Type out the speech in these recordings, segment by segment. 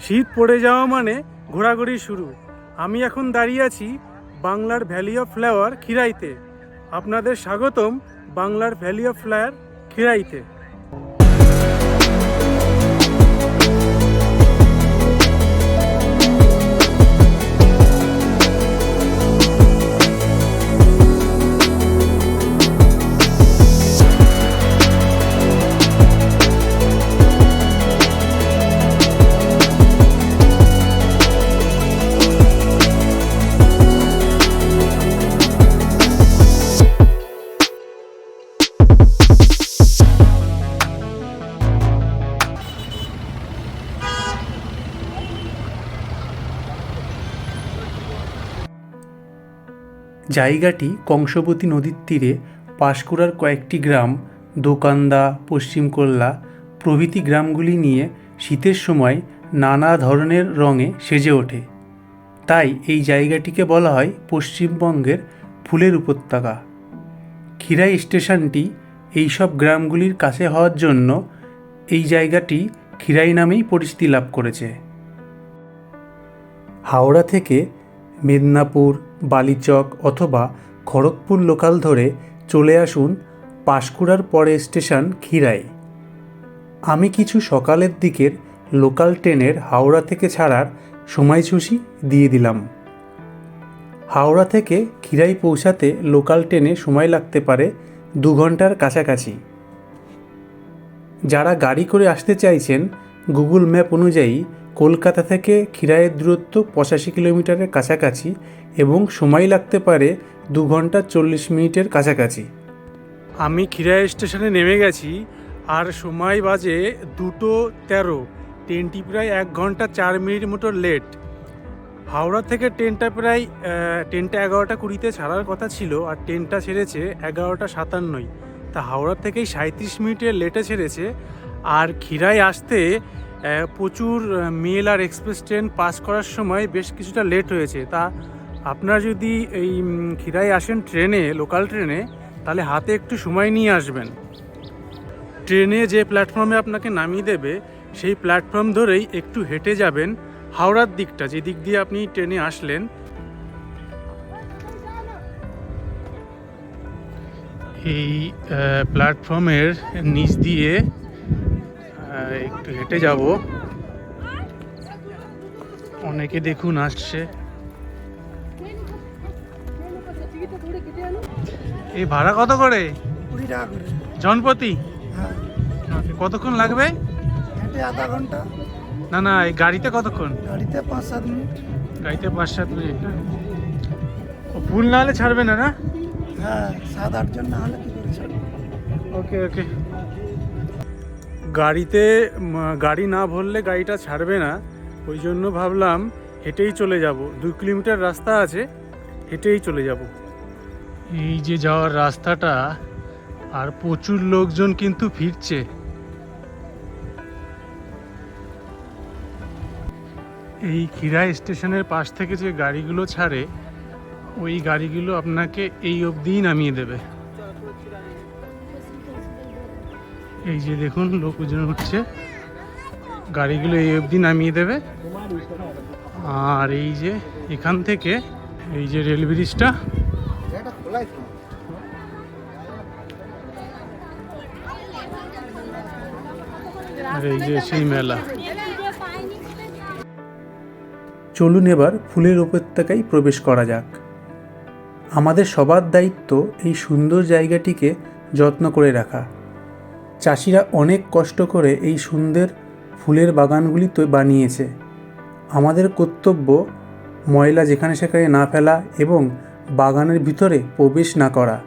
শীত পড়ে যাওয়া মানে ঘোরাঘুরি শুরু। আমি এখন দাঁড়িয়ে আছি বাংলার ভ্যালি অফ ফ্লাওয়ার খিরাইতে। আপনাদের স্বাগতম বাংলার ভ্যালি অফ ফ্লাওয়ার খিরাইতে। জায়গাটি কংসবতী নদীর তীরে পাঁশকুড়ার কয়েকটি গ্রাম দোকান্দা পশ্চিমকল্লা প্রভৃতি গ্রামগুলি নিয়ে শীতের সময় নানা ধরনের রঙে সেজে ওঠে। তাই এই জায়গাটিকে বলা হয় পশ্চিমবঙ্গের ফুলের উপত্যকা। খিরাই স্টেশনটি এইসব গ্রামগুলির কাছে হওয়ার জন্য এই জায়গাটি খিরাই নামেই পরিচিতি লাভ করেছে। হাওড়া থেকে মেদিনীপুর, বালিচক অথবা খড়গপুর লোকাল ধরে চলে আসুন পাঁশকুড়ার পরে স্টেশন খিরাই আমি কিছু সকালের দিকের লোকাল ট্রেনের হাওড়া থেকে ছাড়ার সময়সূচি দিয়ে দিলাম। হাওড়া থেকে খিরাই পৌঁছাতে লোকাল ট্রেনে সময় লাগতে পারে দু ঘণ্টার কাছাকাছি। যারা গাড়ি করে আসতে চাইছেন গুগল ম্যাপ অনুযায়ী কলকাতা থেকে খিরাইয়ের দূরত্ব পঁচাশি কিলোমিটারের কাছাকাছি এবং সময় লাগতে পারে দু ঘণ্টা চল্লিশ মিনিটের কাছাকাছি। আমি খিরাই স্টেশনে নেমে গেছি আর সময় বাজে দুটো তেরো। ট্রেনটি প্রায় এক ঘণ্টা চার মিনিট মতো লেট। হাওড়া থেকে ট্রেনটা প্রায় ট্রেনটা এগারোটা কুড়িতে ছাড়ার কথা ছিল আর ট্রেনটা ছেড়েছে এগারোটা সাতান্নই। তা হাওড়া থেকেই সাঁত্রিশ মিনিটের লেটে ছেড়েছে। আর খিরাই আসতে প্রচুর মেল আর এক্সপ্রেস ট্রেন পাস করার সময় বেশ কিছুটা লেট হয়েছে। তা আপনারা যদি এই খিরাই আসেন ট্রেনে, লোকাল ট্রেনে, তাহলে হাতে একটু সময় নিয়ে আসবেন। ট্রেনে যে প্ল্যাটফর্মে আপনাকে নামিয়ে দেবে, সেই প্ল্যাটফর্ম ধরেই একটু হেঁটে যাবেন হাওড়ার দিকটা যে দিক দিয়ে আপনি ট্রেনে আসলেন। এই প্ল্যাটফর্মের নিচ দিয়ে একটু হেঁটে যাব। অনেকে দেখুন আসছে। এই ভাড়া কত করে? জনপতি? হ্যাঁ। Okay, কতক্ষণ লাগবে? আধা ঘণ্টা। না না এই গাড়িতে কতক্ষণ? গাড়িতে পাঁচ সাত মিনিট। গাড়িতে পাঁচ সাত মিনিট ও ফুল না হলে ছাড়বে না না? হ্যাঁ সাত আট জন না হলে কি করে ছাড়বে? ওকে ওকে। গাড়িতে গাড়ি না ভরলে গাড়িটা ছাড়বে না। ওই জন্য ভাবলাম হেঁটেই চলে যাব। দুই কিলোমিটার রাস্তা আছে, হেঁটেই চলে যাব। এই যে যাওয়ার রাস্তাটা, আর প্রচুর লোকজন কিন্তু ফিরছে। এই খিরাই স্টেশনের পাশ থেকে যে গাড়িগুলো ছাড়ে, ওই গাড়িগুলো আপনাকে এই অবধিই নামিয়ে দেবে। এই যে দেখুন, লোক লোকজন উঠছে গাড়িগুলো এই অবধি নামিয়ে দেবে। আর এই যে এখান থেকে এই যে রেল ব্রিজটা। আর এই যে সেই মেলা। চলুন এবার ফুলের উপত্যকায় প্রবেশ করা যাক। আমাদের সবার দায়িত্ব এই সুন্দর জায়গাটিকে যত্ন করে রাখা। চাষিরা অনেক কষ্ট করে এই সুন্দর ফুলের বাগানগুলি তো বানিয়েছে। আমাদের কর্তব্য ময়লা যেখানে সেখানে না ফেলা এবং বাগানের ভিতরে প্রবেশ না করা।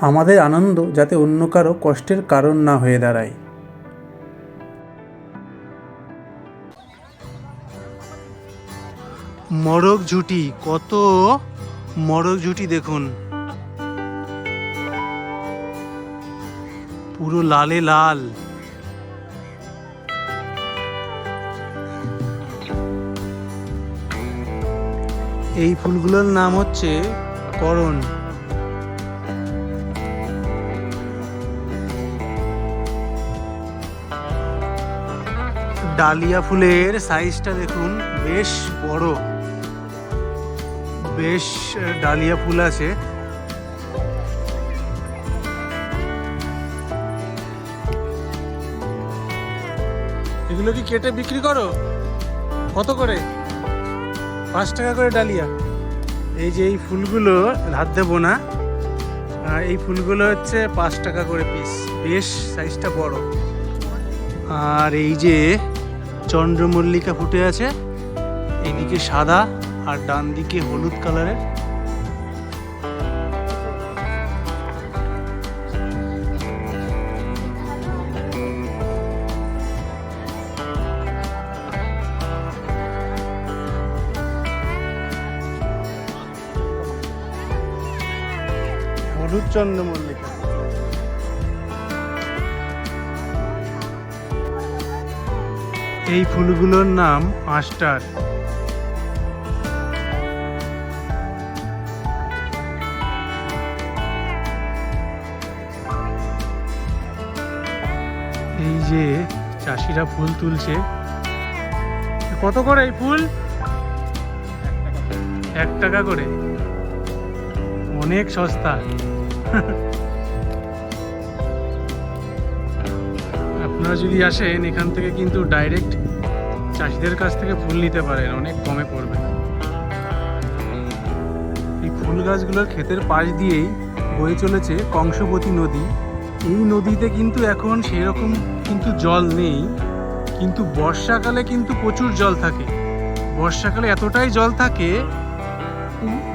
আমাদের আনন্দ যাতে অন্য কারও কষ্টের কারণ না হয়ে দাঁড়ায়। মরক ঝুটি, কত মরক ঝুটি দেখুন। পুরো লালে লাল। এই ফুলগুলোর নাম হচ্ছে করণ। ডালিয়া ফুলের সাইজটা দেখুন, বেশ বড়। বেশ ডালিয়া ফুল আছে। এগুলো কি কেটে বিক্রি করো? কত করে? পাঁচ টাকা করে ডালিয়া। এই যে এই ফুলগুলো ধার দেবো না। এই ফুলগুলো হচ্ছে পাঁচ টাকা করে পিস বেশ সাইজটা বড়। আর এই যে চন্দ্রমল্লিকা ফুটে আছে এইদিকে সাদা আর ডান দিকে হলুদ কালারের চন্দ্রমল্লিকা এই ফুলগুলোর নাম মাস্টার এই যে চাষিরা ফুল তুলছে। কত করে এই ফুল? এক টাকা করে। অনেক সস্তা। আপনারা যদি আসেন, এখান থেকে কিন্তু ডাইরেক্ট চাষিদের কাছ থেকে ফুল নিতে পারেন, অনেক কমে পড়বে। এই ফুল গাছগুলোর ক্ষেতের পাশ দিয়েই বয়ে চলেছে কংসবতী নদী। এই নদীতে কিন্তু এখন সেই রকম কিন্তু জল নেই, কিন্তু বর্ষাকালে কিন্তু প্রচুর জল থাকে। বর্ষাকালে এতটাই জল থাকে,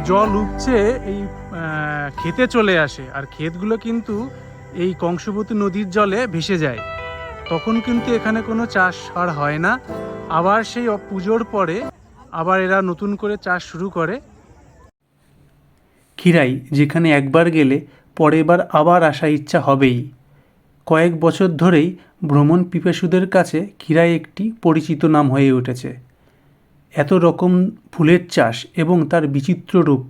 জল উপচে এই ক্ষেতে চলে আসে আর ক্ষেতগুলো কিন্তু এই কংসবতী নদীর জলে ভেসে যায়। তখন কিন্তু এখানে কোনো চাষ আর হয় না। আবার সেই পুজোর পরে আবার এরা নতুন করে চাষ শুরু করে। ক্ষীরাই, যেখানে একবার গেলে পরের বার আবার আসা ইচ্ছা হবেই। কয়েক বছর ধরেই ভ্রমণ পিপাসুদের কাছে ক্ষীরাই একটি পরিচিত নাম হয়ে উঠেছে। এত রকম ফুলের চাষ এবং তার বিচিত্র রূপ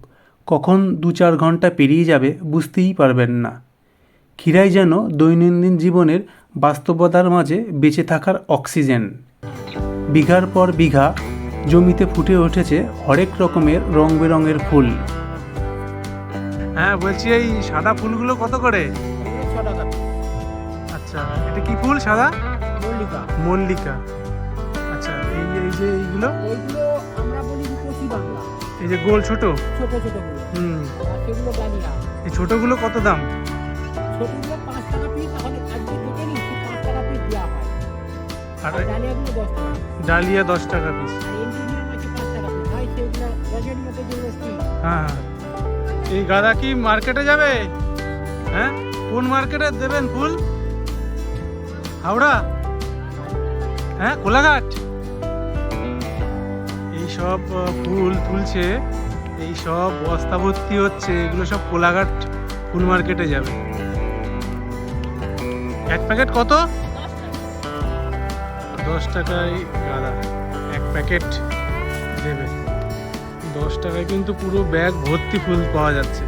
কখন দু চার ঘণ্টা পেরিয়ে যাবে বুঝতেই পারবেন না। ক্ষীরাই যেন দৈনন্দিন জীবনের বাস্তবতার মাঝে বেঁচে থাকার অক্সিজেন। বিঘার পর বিঘা জমিতে ফুটে উঠেছে হরেক রকমের রং বেরঙের ফুল। হ্যাঁ বলছি এই সাদা ফুলগুলো কত করে? আচ্ছা এটা কি ফুল সাদা? মল্লিকা। মল্লিকা। আচ্ছা এই এই যে এইগুলো? ওইগুলো এই যে গোল ছোট? ছোট ছোট হুম। সেগুলো ডালিয়া এই ছোটগুলো কত দাম? ছোটগুলো পাঁচ টাকা পিস এখন আজকে কেটে নিচ্ছি পাঁচ টাকা পিস দেওয়া হয়। আর আর ডালিয়াগুলো দশ টাকা ডালিয়া দশ টাকা পিস হয় হ্যাঁ। এই গাদা কি মার্কেটে যাবে? হ্যাঁ? কোন মার্কেটে দেবেন ফুল? হাওড়া? হ্যাঁ কোলাঘাট? সব ফুল তুলছে, এই সব বস্তা ভর্তি হচ্ছে, এগুলো সব কোলাঘাট ফুল মার্কেটে যাবে। এক প্যাকেট কত? দশ টাকায় গাদা, এক প্যাকেট দেবে। দশ টাকায় কিন্তু পুরো ব্যাগ ভর্তি ফুল পাওয়া যাচ্ছে।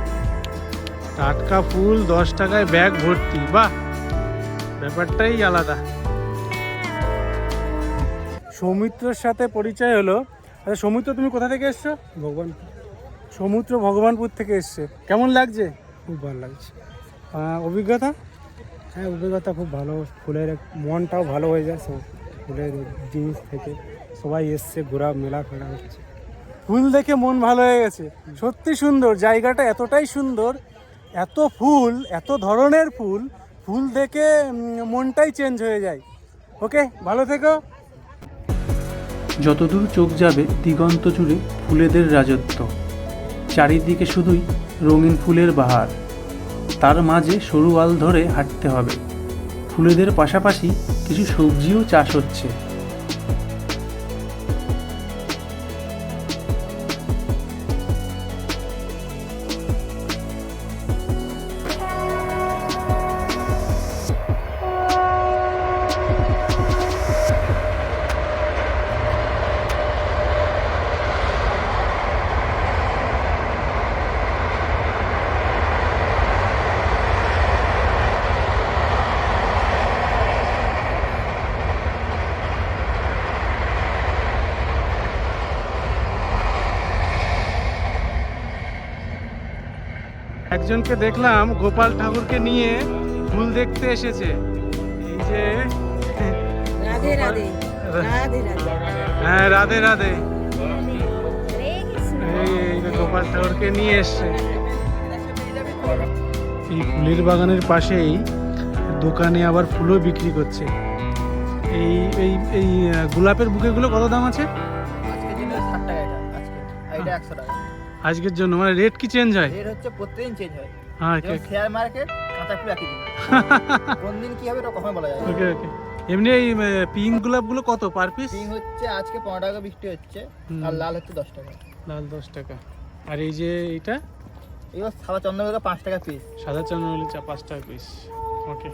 টাটকা ফুল দশ টাকায় ব্যাগ ভর্তি, বাহ! ব্যাপারটাই আলাদা। সৌমিত্রর সাথে পরিচয় হলো আচ্ছা সমুদ্র তুমি কোথা থেকে এসছো? ভগবান সমুদ্র ভগবানপুর থেকে এসছে। কেমন লাগছে? খুব ভালো লাগছে। অভিজ্ঞতা? হ্যাঁ অভিজ্ঞতা খুব ভালো। ফুলের মনটাও ভালো হয়ে যায় সব ফুলের জিনিস থেকে। সবাই এসছে ঘোরা মেলা ফেরা হচ্ছে। ফুল দেখে মন ভালো হয়ে গেছে। সত্যি সুন্দর জায়গাটা এতটাই সুন্দর এত ফুল এত ধরনের ফুল ফুল দেখে মনটাই চেঞ্জ হয়ে যায়। ওকে ভালো থেকো। যতদূর চোখ যাবে দিগন্ত জুড়ে ফুলেদের রাজত্ব। চারিদিকে শুধুই রঙিন ফুলের বাহার। তার মাঝে সরু আল ধরে হাঁটতে হবে। ফুলেদের পাশাপাশি কিছু সবজিও চাষ হচ্ছে। একজনকে দেখলাম গোপাল ঠাকুরকে নিয়ে ফুল দেখতে এসেছে। এই যে রাধে রাধে হ্যাঁ রাধে রাধে। এই গোপাল ঠাকুরকে নিয়ে এসছে। এই ফুলের বাগানের পাশেই দোকানে আবার ফুলও বিক্রি করছে। এই এই এই গোলাপের বুকেগুলো কত দাম আছে? আজকের জন্য? মানে রেট কি চেঞ্জ হয়? রেট হচ্ছে প্রত্যেকদিন চেঞ্জ হয়। হ্যাঁ শেয়ার মার্কেট কাঁচা ফুল একই দিন কোন দিন কি হবে এটা কখনো বলা যায় ওকে ওকে এমনি এই পিঙ্ক গোলাপগুলো কত পার পিস পিং হচ্ছে আজকে পনেরো টাকা বিক্রি হচ্ছে। আর লাল হচ্ছে দশ টাকা। লাল দশ টাকা। আর এই যে এইটা? এবার সাদা চন্দ্রমুখা পাঁচ টাকা পিস সাদা চন্দ্রমল্লিকা পাঁচ টাকা পিস ওকে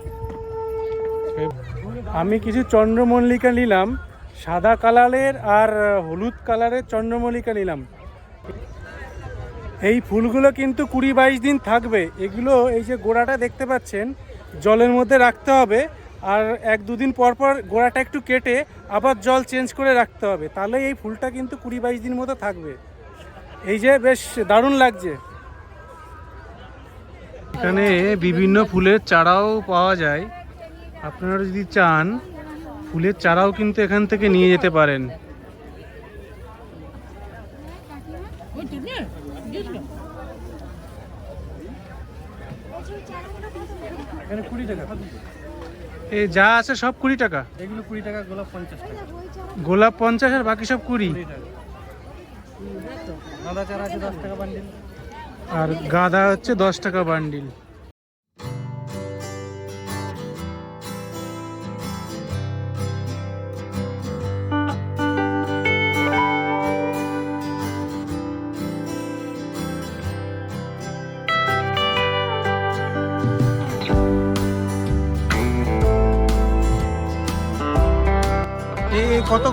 আমি কিছু চন্দ্রমল্লিকা নিলাম। সাদা কালারের আর হলুদ কালারের চন্দ্রমল্লিকা নিলাম। এই ফুলগুলো কিন্তু কুড়ি বাইশ দিন থাকবে। এগুলো এই যে গোড়াটা দেখতে পাচ্ছেন, জলের মধ্যে রাখতে হবে। আর এক দুদিন পর পর গোড়াটা একটু কেটে আবার জল চেঞ্জ করে রাখতে হবে। তাহলে এই ফুলটা কিন্তু কুড়ি বাইশ দিন মতো থাকবে। এই যে বেশ দারুণ লাগছে। এখানে বিভিন্ন ফুলের চারাও পাওয়া যায়। আপনারা যদি চান, ফুলের চারাও কিন্তু এখান থেকে নিয়ে যেতে পারেন। কুড়ি টাকা। এই যা আছে সব কুড়ি টাকা? এগুলো কুড়ি টাকা গোলাপ পঞ্চাশ টাকা। গোলাপ পঞ্চাশ আর বাকি সব কুড়ি? গাঁদা চারা আছে দশ টাকা বান্ডিল আর গাঁদা হচ্ছে দশ টাকা বান্ডিল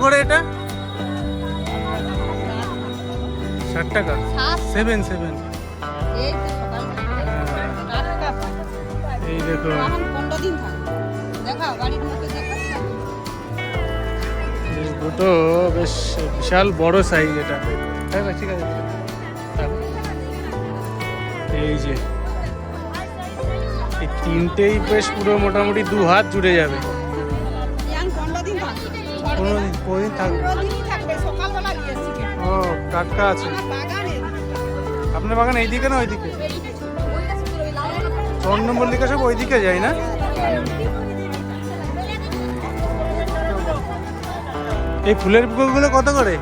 করে এটা? ষাট টাকা। সেভেন সেভেন এই টাটকা এই এই দুটো বেশ বিশাল বড় সাইজ এটা। হ্যাঁ ভাই, ঠিক আছে এই যে। এই তিনটেই বেশ পুরো মোটামুটি দু হাত জুড়ে যাবে। পনেরো দিন থাকবে কোনো দিন কোনোদিন থাকবে ও টাটকা আছে। আপনার বাগান এইদিকে না ওইদিকে? চন্দ্রমল্লিকা সব ওইদিকে যায় না? এই ফুলের বুকগুলো কত করে?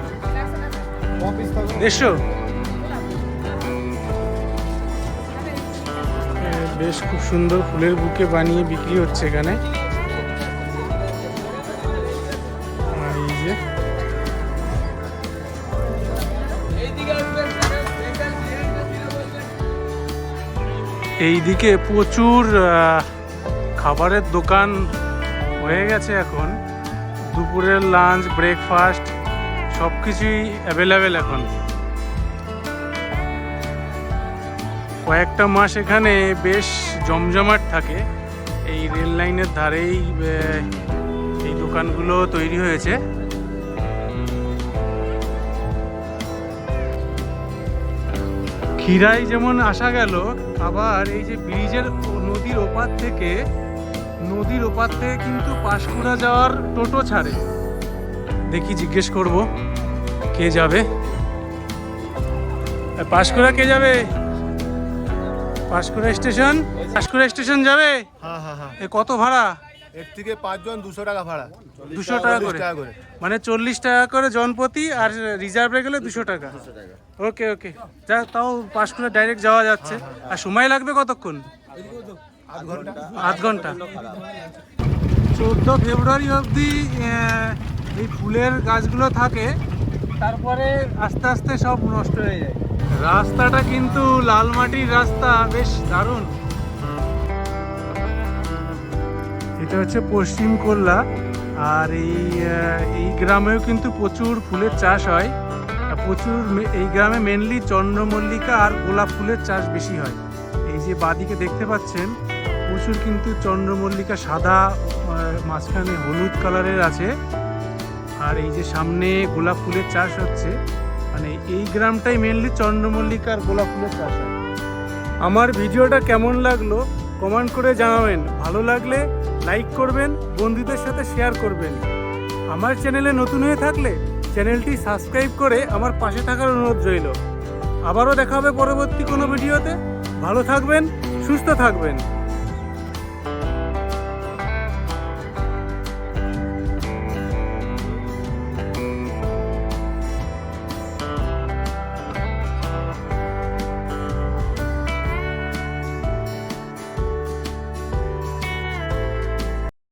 দেড়শো? বেশ খুব সুন্দর ফুলের বুকে বানিয়ে বিক্রি হচ্ছে এখানে। এইদিকে প্রচুর খাবারের দোকান হয়ে গেছে এখন। দুপুরের লাঞ্চ ব্রেকফাস্ট সব কিছুই অ্যাভেলেবেল এখন। কয়েকটা মাস এখানে বেশ জমজমাট থাকে। এই রেল লাইনের ধারেই এই দোকানগুলো তৈরি হয়েছে। ক্ষীরাই যেমন আসা গেল আবার এই যে ব্রিজের নদীর ওপার থেকে নদীর ওপার থেকে কিন্তু পাঁশকুড়া যাওয়ার টোটো ছাড়ে। দেখি জিজ্ঞেস করব কে যাবে? পাঁশকুড়া কে যাবে? পাঁশকুড়া স্টেশন? পাঁশকুড়া স্টেশন যাবে? হ্যাঁ হ্যাঁ হ্যাঁ। কত ভাড়া? এর থেকে পাঁচজন দুশো টাকা ভাড়া। দুশো টাকা করে? মানে চল্লিশ টাকা করে জনপ্রতি আর রিজার্ভে গেলে দুশো টাকা। ওকে ওকে। যা তাও পাঁশকুড়া ডাইরেক্ট যাওয়া যাচ্ছে। আর সময় লাগবে কতক্ষণ? আধ ঘণ্টা। চোদ্দ ফেব্রুয়ারি অবধি এই ফুলের গাছগুলো থাকে তারপরে আস্তে আস্তে সব নষ্ট হয়ে যায়। রাস্তাটা কিন্তু লাল মাটির রাস্তা বেশ দারুণ। এটা হচ্ছে পশ্চিম কোল্লা, আর এই এই গ্রামেও কিন্তু প্রচুর ফুলের চাষ হয়। প্রচুর এই গ্রামে মেনলি চন্দ্রমল্লিকা আর গোলাপ ফুলের চাষ বেশি হয়। এই যে বাদিকে দেখতে পাচ্ছেন, প্রচুর কিন্তু চন্দ্রমল্লিকা সাদা মাঝখানে হলুদ কালারের আছে। আর এই যে সামনে গোলাপ ফুলের চাষ হচ্ছে। মানে এই গ্রামটাই মেনলি চন্দ্রমল্লিকা আর গোলাপ ফুলের চাষ হয়। আমার ভিডিওটা কেমন লাগল, কমেন্ট করে জানাবেন। ভালো লাগলে লাইক করবেন, বন্ধুদের সাথে শেয়ার করবেন। আমার চ্যানেলে নতুন হয়ে থাকলে চ্যানেলটি সাবস্ক্রাইব করে আমার পাশে থাকার অনুরোধ রইল। আবারও দেখা হবে পরবর্তী কোনো ভিডিওতে। ভালো থাকবেন, সুস্থ থাকবেন।